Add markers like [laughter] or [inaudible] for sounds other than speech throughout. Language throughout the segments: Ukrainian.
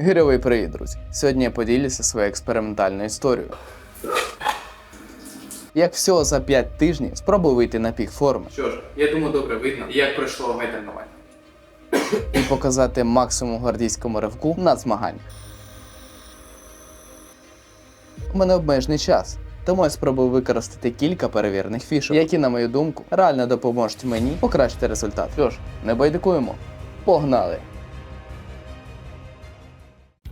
Гірьовий привіт, друзі! Сьогодні я поділюся своєю експериментальною історією. Як всього за 5 тижнів спробую вийти на пік форми Що ж, я думаю, добре видно, як пройшло моє тренування. і показати максимум гвардійському ривку на змаганнях. У мене обмежений час, тому я спробую використати кілька перевірених фішок, які, на мою думку, реально допоможуть мені покращити результат. Що ж, не байдикуємо. Погнали!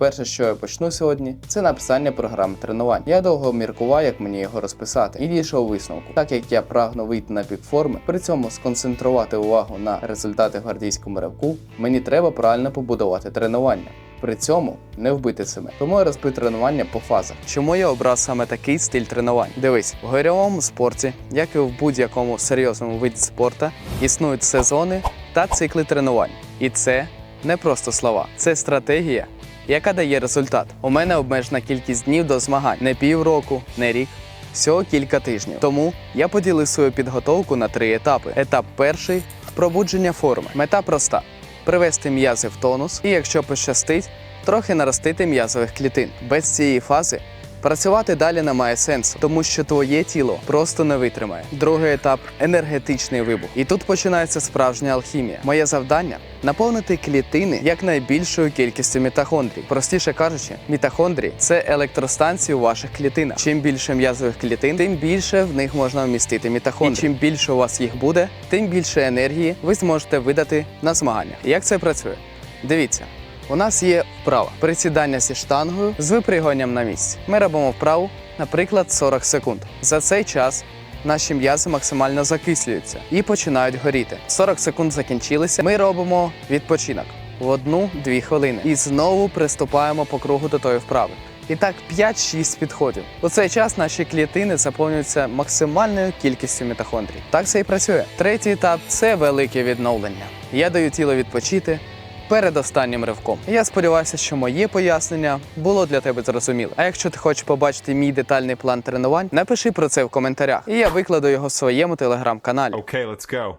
Перше, що я почну сьогодні, це написання програми тренувань. Я довго міркував, як мені його розписати, і дійшов висновку. Так як я прагну вийти на пік форми, при цьому сконцентрувати увагу на результати гвардійському ривку, мені треба правильно побудувати тренування. При цьому не вбити себе. Тому я розбив тренування по фазах. Чому я обрав саме такий стиль тренувань? Дивись, в гирьовому спорті, як і в будь-якому серйозному виді спорту, існують сезони та цикли тренувань. І це не просто слова, це стратегія, яка дає результат. У мене обмежена кількість днів до змагань не півроку, не рік. Всього кілька тижнів. Тому я поділив свою підготовку на три етапи. Етап перший пробудження форми. Мета проста: привести м'язи в тонус, і якщо пощастить, трохи наростити м'язових клітин. Без цієї фази працювати далі немає сенсу, тому що твоє тіло просто не витримає. Другий етап енергетичний вибух. І тут починається справжня алхімія. Моє завдання наповнити клітини якнайбільшою кількістю мітохондрій. Простіше кажучи, мітохондрії це електростанції у ваших клітинах. Чим більше м'язових клітин, тим більше в них можна вмістити мітохондрій. І чим більше у вас їх буде, тим більше енергії ви зможете видати на змаганнях. Як це працює? Дивіться. У нас є вправа присідання зі штангою з випригуванням на місці. Ми робимо вправу, наприклад, 40 секунд. За цей час наші м'язи максимально закислюються і починають горіти. 40 секунд закінчилися. Ми робимо відпочинок в 1-2 хвилини і знову приступаємо по кругу до тої вправи. І так 5-6 підходів. У цей час наші клітини заповнюються максимальною кількістю мітохондрій. Так це і працює. Третій етап це велике відновлення. Я даю тіло відпочити перед останнім ривком. Я сподіваюся, що моє пояснення було для тебе зрозуміле. А якщо ти хочеш побачити мій детальний план тренувань, напиши про це в коментарях, і я викладу його в своєму телеграм-каналі. Okay, let's go.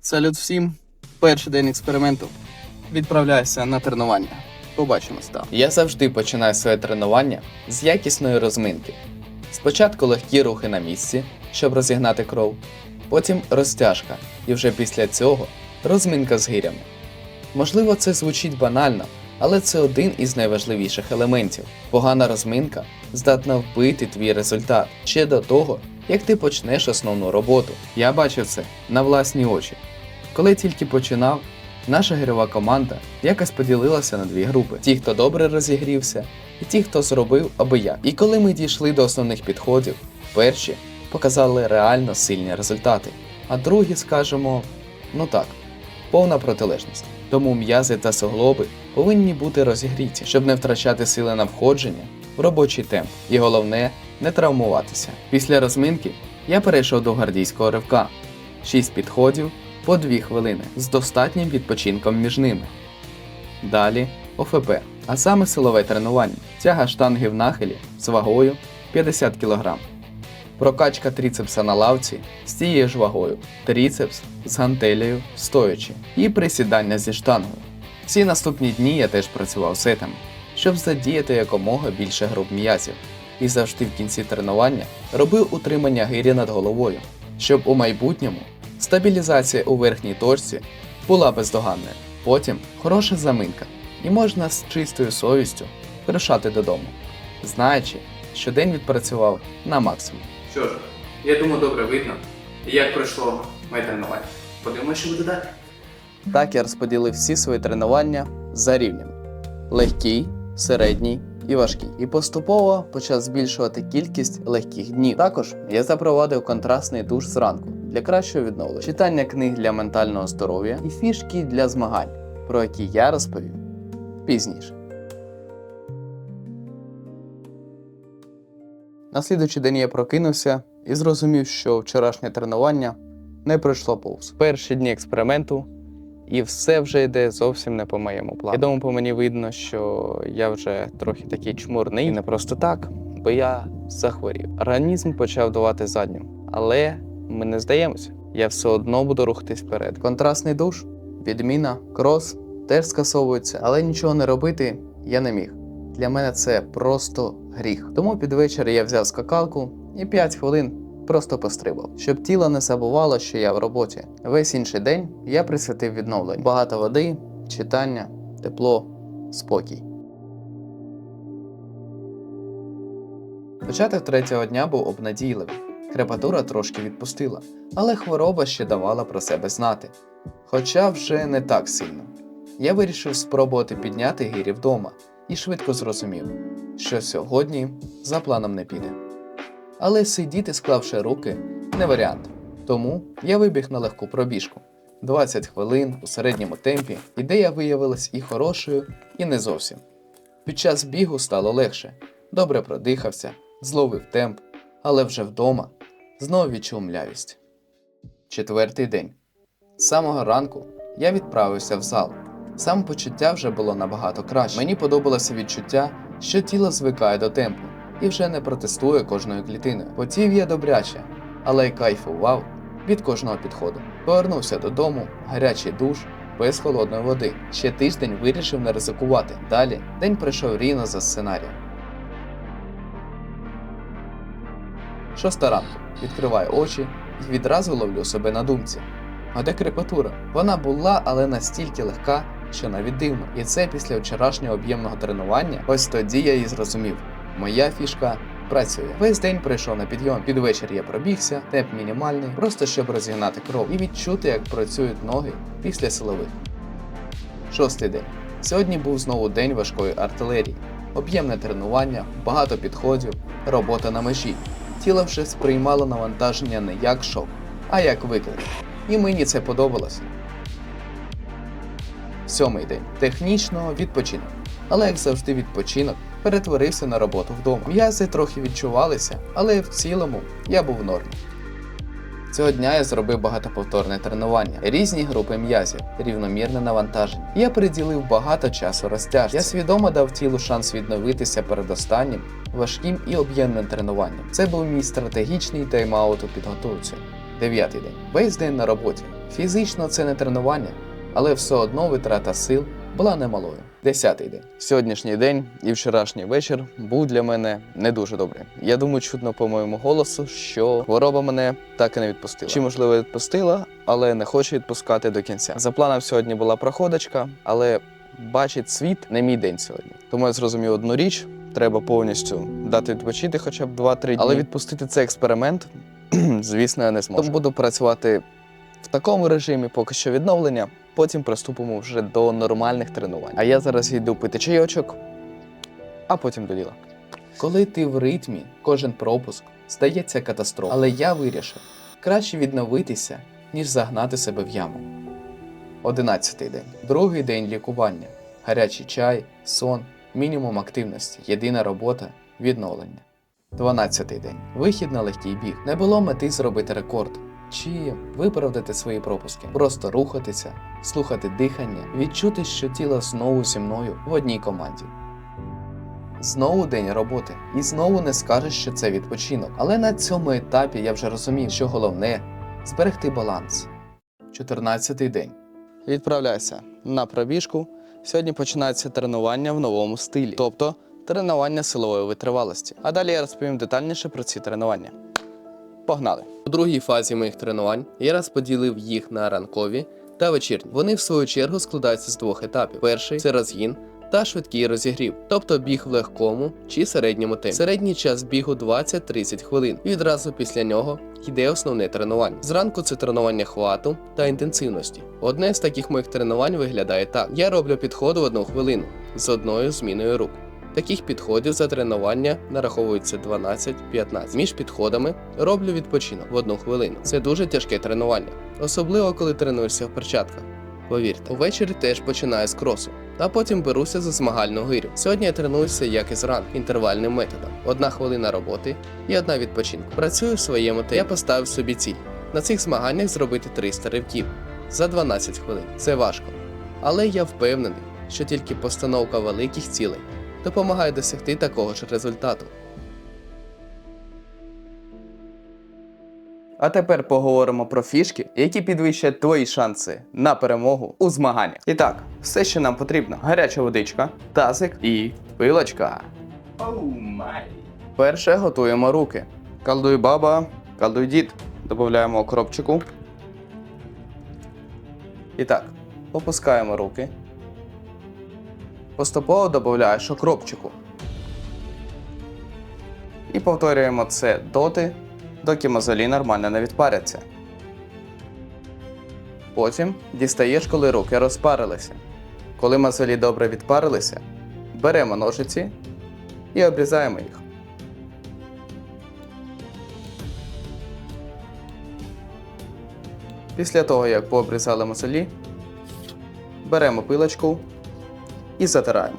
Салют всім! Перший день експерименту. Відправляюся на тренування. Побачимось там. Я завжди починаю своє тренування з якісної розминки. Спочатку легкі рухи на місці, щоб розігнати кров, потім розтяжка, і вже після цього розминка з гирями. Можливо, це звучить банально, але це один із найважливіших елементів. Погана розминка здатна вбити твій результат ще до того, як ти почнеш основну роботу. Я бачив це на власні очі. Коли тільки починав, наша гірова команда якось поділилася на дві групи: ті, хто добре розігрівся, і ті, хто зробив аби як. І коли ми дійшли до основних підходів, перші показали реально сильні результати, а другі, скажімо, ну так, повна протилежність. Тому м'язи та суглоби повинні бути розігріті, щоб не втрачати сили на входження в робочий темп. І головне не травмуватися. Після розминки я перейшов до гвардійського ривка. 6 підходів по 2 хвилини з достатнім відпочинком між ними. Далі ОФП, а саме силове тренування, тяга штанги в нахилі з вагою 50 кг. Прокачка тріцепса на лавці з тією ж вагою, тріцепс з гантелею стоячи і присідання зі штангою. Всі наступні дні я теж працював сетами, щоб задіяти якомога більше груп м'язів, і завжди в кінці тренування робив утримання гирі над головою, щоб у майбутньому стабілізація у верхній точці була бездоганною. Потім хороша заминка, і можна з чистою совістю вирушати додому, знаючи, що день відпрацював на максимум. Що ж, я думаю, добре видно, як пройшло моє тренування. Подивимося, що буде далі. Так я розподілив всі свої тренування за рівнями: легкий, середній і важкий. І поступово почав збільшувати кількість легких днів. Також я запровадив контрастний душ зранку для кращого відновлення, читання книг для ментального здоров'я і фішки для змагань, про які я розповім пізніше. На слідуючий день я прокинувся і зрозумів, що вчорашнє тренування не пройшло повз. Перші дні експерименту, і все вже йде зовсім не по моєму плану. Я думаю, по мені видно, що я вже трохи такий чмурний, і не просто так, бо я захворів. Організм почав давати задню, але ми не здаємося. Я все одно буду рухатись вперед. Контрастний душ, відміна, крос теж скасовуються, але нічого не робити я не міг. Для мене це просто гріх. Тому під вечір я взяв скакалку і 5 хвилин просто пострибав, щоб тіло не забувало, що я в роботі. Весь інший день я присвятив відновленню. Багато води, читання, тепло, спокій. Початок третього дня був обнадійливий. Крепатура трошки відпустила, але хвороба ще давала про себе знати. Хоча вже не так сильно. Я вирішив спробувати підняти гирі вдома і швидко зрозумів, що сьогодні за планом не піде. Але сидіти, склавши руки, не варіант. Тому я вибіг на легку пробіжку. 20 хвилин у середньому темпі ідея виявилась і хорошою, і не зовсім. Під час бігу стало легше, добре продихався, зловив темп, але вже вдома знову відчув млявість. Четвертий день. З самого ранку я відправився в зал. Самопочуття вже було набагато краще. Мені подобалося відчуття, що тіло звикає до темпу і вже не протестує кожною клітиною. Потів я добряче, але й кайфував від кожного підходу. Повернувся додому, гарячий душ, без холодної води. Ще тиждень вирішив не ризикувати. Далі день пройшов рівно за сценарієм. Шоста ранку. Відкриваю очі і відразу ловлю себе на думці. А де крепатура? Вона була, але настільки легка, що навіть дивно. І це після вчорашнього об'ємного тренування. Ось тоді я і зрозумів. Моя фішка працює. Весь день пройшов на підйом. Під вечір я пробігся, темп мінімальний, просто щоб розігнати кров і відчути, як працюють ноги після силових. Шостий день. Сьогодні був знову день важкої артилерії. Об'ємне тренування, багато підходів, робота на межі. Тіло вже сприймало навантаження не як шок, а як виклик. І мені це подобалося. Сьомий день технічного відпочинок. Але як завжди, відпочинок перетворився на роботу вдома. М'язи трохи відчувалися, але в цілому я був в нормі. Цього дня я зробив багатоповторне тренування, різні групи м'язів, рівномірне навантаження. Я приділив багато часу розтяжці. Я свідомо дав тілу шанс відновитися перед останнім важким і об'ємним тренуванням. Це був мій стратегічний тайм-аут у підготовці. Дев'ятий день. Весь день на роботі. Фізично це не тренування, але все одно витрата сил була немалою. Десятий день. Сьогоднішній день і вчорашній вечір був для мене не дуже добрий. Я думаю, чутно по моєму голосу, що хвороба мене так і не відпустила. Чи можливо відпустила, але не хочу відпускати до кінця. За планом сьогодні була проходочка, але бачить світ не мій день сьогодні. Тому я зрозумів одну річ: треба повністю дати відпочити хоча б 2-3 дні. Але відпустити цей експеримент, [clears throat] звісно, я не зможу. Тому буду працювати в такому режимі, поки що відновлення. Потім приступимо вже до нормальних тренувань. А я зараз йду пити чайочок, а потім до діла. Коли ти в ритмі, кожен пропуск здається катастрофою. Але я вирішив краще відновитися, ніж загнати себе в яму. Одинадцятий день. Другий день лікування. Гарячий чай, сон, мінімум активності, єдина робота, відновлення. Дванадцятий день. Вихід на легкий біг. Не було мети зробити рекорд чи виправдати свої пропуски. Просто рухатися, слухати дихання, відчути, що тіло знову зі мною в одній команді. Знову день роботи, і знову не скажеш, що це відпочинок. Але на цьому етапі я вже розумів, що головне зберегти баланс. 14-й день. Відправляйся на пробіжку. Сьогодні починається тренування в новому стилі, тобто тренування силової витривалості. А далі я розповім детальніше про ці тренування. Погнали! У другій фазі моїх тренувань я розподілив їх на ранкові та вечірні. Вони, в свою чергу, складаються з двох етапів: перший це розгін та швидкий розігрів, тобто біг в легкому чи середньому темпі. Середній час бігу 20-30 хвилин. І відразу після нього йде основне тренування. Зранку це тренування хвату та інтенсивності. Одне з таких моїх тренувань виглядає так: я роблю підходи в одну хвилину з одною зміною рук. Таких підходів за тренування нараховується 12-15. Між підходами роблю відпочинок в одну хвилину. Це дуже тяжке тренування, особливо коли тренуєшся в перчатках. Повірте, увечері теж починаю з кросу, а потім беруся за змагальну гирю. Сьогодні я тренуюся як і зранку, інтервальним методом. Одна хвилина роботи і одна відпочинку. Працюю в своєму темпі. Я поставив собі ціль. На цих змаганнях зробити 300 ривків за 12 хвилин. Це важко. Але я впевнений, що тільки постановка великих цілей допомагає досягти такого ж результату. А тепер поговоримо про фішки, які підвищать твої шанси на перемогу у змаганнях. І так, все, що нам потрібно: гаряча водичка, тазик і пилочка. Оу май. Перше готуємо руки. Калдуй баба, калдуй дід. Додаємо окропчику. І так, опускаємо руки. Поступово додаєш окропчику. І повторюємо це доти, доки мозолі нормально не відпаряться. Потім дістаєш, коли руки розпарилися. Коли мозолі добре відпарилися, беремо ножиці і обрізаємо їх. Після того, як пообрізали мозолі, беремо пилочку і затираємо.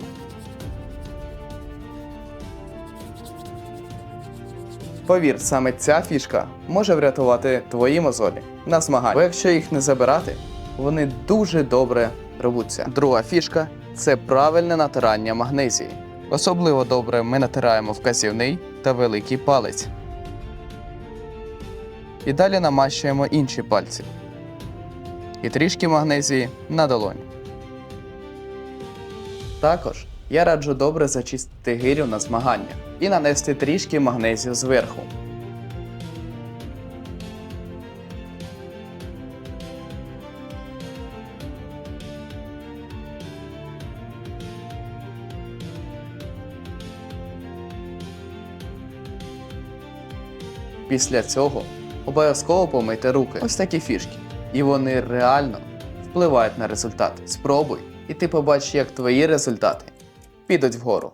Повір, саме ця фішка може врятувати твої мозолі на змаганнях. Бо якщо їх не забирати, вони дуже добре рвуться. Друга фішка це правильне натирання магнезії. Особливо добре ми натираємо вказівний та великий палець. І далі намащуємо інші пальці. І трішки магнезії на долонь. Також я раджу добре зачистити гирю на змаганнях і нанести трішки магнезію зверху. Після цього обов'язково помийте руки. Ось такі фішки. І вони реально впливають на результат. Спробуй, і ти побачиш, як твої результати підуть вгору.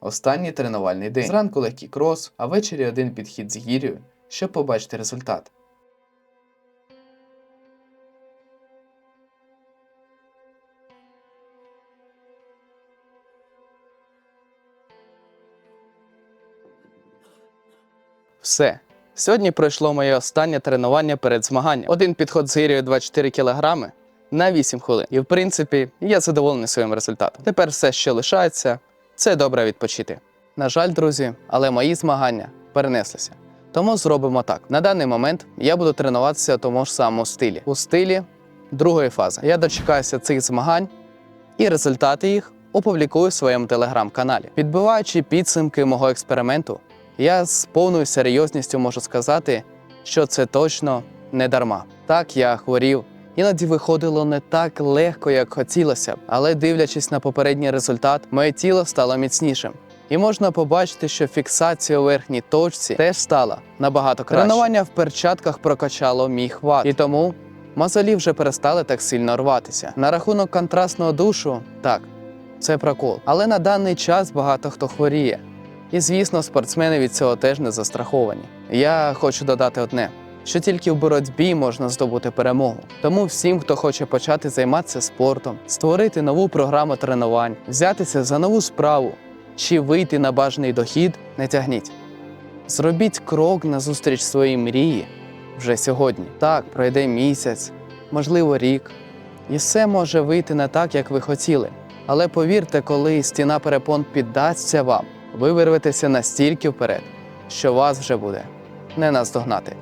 Останній тренувальний день. Зранку легкий крос, а ввечері один підхід з гір'ю, щоб побачити результат. Все. Сьогодні пройшло моє останнє тренування перед змаганням. Один підход з гирією 24 кг на 8 хвилин. І в принципі, я задоволений своїм результатом. Тепер все, що лишається, це добре відпочити. На жаль, друзі, але мої змагання перенеслися. Тому зробимо так. На даний момент я буду тренуватися у тому ж самому стилі. У стилі другої фази. Я дочекаюся цих змагань і результати їх опублікую в своєму телеграм-каналі. Підбиваючи підсумки мого експерименту, я з повною серйозністю можу сказати, що це точно не дарма. Так, я хворів, іноді виходило не так легко, як хотілося але дивлячись на попередній результат, моє тіло стало міцнішим. І можна побачити, що фіксація у верхній точці теж стала набагато краще. Тренування в перчатках прокачало мій хват, і тому мозолі вже перестали так сильно рватися. На рахунок контрастного душу, так, це прокол. Але на даний час багато хто хворіє. І звісно, спортсмени від цього теж не застраховані. Я хочу додати одне: що тільки в боротьбі можна здобути перемогу. Тому всім, хто хоче почати займатися спортом, створити нову програму тренувань, взятися за нову справу чи вийти на бажаний дохід, не тягніть. Зробіть крок назустріч своїй мрії вже сьогодні. Так, пройде місяць, можливо, рік, і все може вийти не так, як ви хотіли. Але повірте, коли стіна перепон піддасться вам, ви вирветеся настільки вперед, що вас вже буде не наздогнати.